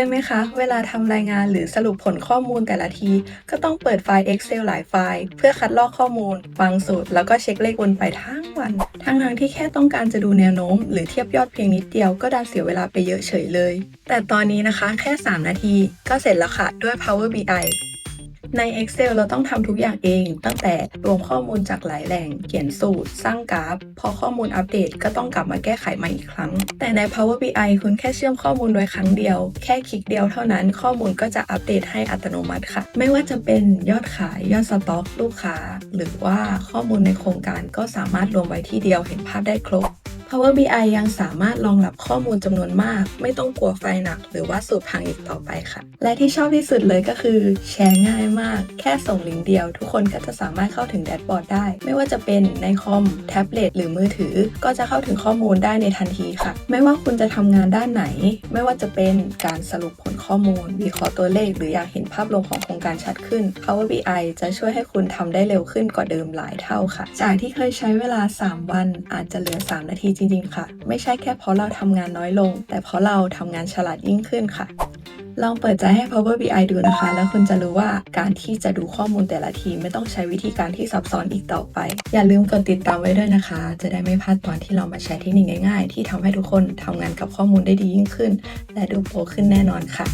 ยไหมคะ เวลาทำรายงานหรือสรุปผลข้อมูลแต่ละที ก็ต้องเปิดไฟล์ Excel หลายไฟล์ เพื่อคัดลอกข้อมูลฟังสูตร แล้วก็เช็คเลขวนไปทั้งวัน ทั้งทางที่แค่ต้องการจะดูแนวโน้ม หรือเทียบยอดเพียงนิดเดียวก็ดันเสียเวลาไปเยอะเฉยเลย แต่ตอนนี้นะคะ แค่ 3 นาที ก็เสร็จแล้วค่ะด้วย Power BI ใน Excel เราต้องทำทุกอย่างเอง ตั้งแต่รวมข้อมูลจากหลายแหล่ง เขียนสูตร สร้างกราฟ พอข้อมูลอัปเดตก็ต้องกลับมาแก้ไขใหม่อีกครั้ง แต่ใน Power BI คุณแค่เชื่อมข้อมูลโดยครั้งเดียว แค่คลิกเดียวเท่านั้น ข้อมูลก็จะอัปเดตให้อัตโนมัติค่ะ ไม่ว่าจะเป็นยอดขาย ยอดสต็อก ลูกค้า หรือว่าข้อมูลในโครงการก็สามารถรวมไว้ที่เดียวเห็นภาพได้ครบ Power BI ยังสามารถรองรับข้อมูลจำนวนมาก ไม่ต้องกลัวไฟหนัก หรือว่าสูตรพังอีกต่อไปค่ะ และที่ชอบที่สุดเลยก็คือ แชร์ง่ายมาก แค่ส่งลิงก์เดียว ทุกคนก็จะสามารถเข้าถึงแดชบอร์ดได้ ไม่ว่าจะเป็นในคอม แท็บเล็ตหรือมือถือ ก็จะเข้าถึงข้อมูลได้ในทันทีค่ะ ไม่ว่าคุณจะทำงานด้านไหน ไม่ว่าจะเป็นการสรุปผลข้อมูลวิเคราะห์ตัวเลข หรืออยากเห็น ภาพรวมของโครงการชัดขึ้น Power BI จะช่วยให้คุณทำได้เร็วขึ้นกว่าเดิมหลายเท่าค่ะ จากที่เคยใช้เวลา 3 วัน อาจจะเหลือ 3 นาทีจริงๆ ค่ะ ไม่ใช่แค่เพราะเราทำงานน้อยลง แต่เพราะเราทำงานฉลาดยิ่งขึ้นค่ะลองเปิดใจให้ Power BI ดูนะคะ แล้วคุณจะรู้ว่าการที่จะดูข้อมูลแต่ละทีไม่ต้องใช้วิธีการที่ซับซ้อนอีกต่อไป อย่าลืมกดติดตามไว้ด้วยนะคะ จะได้ไม่พลาดตอนที่เรามาใช้เทคนิคง่ายๆ ที่ทำให้ทุกคนทำงานกับข้อมูลได้ดียิ่งขึ้น และดูโปรขึ้นแน่นอนค่ะ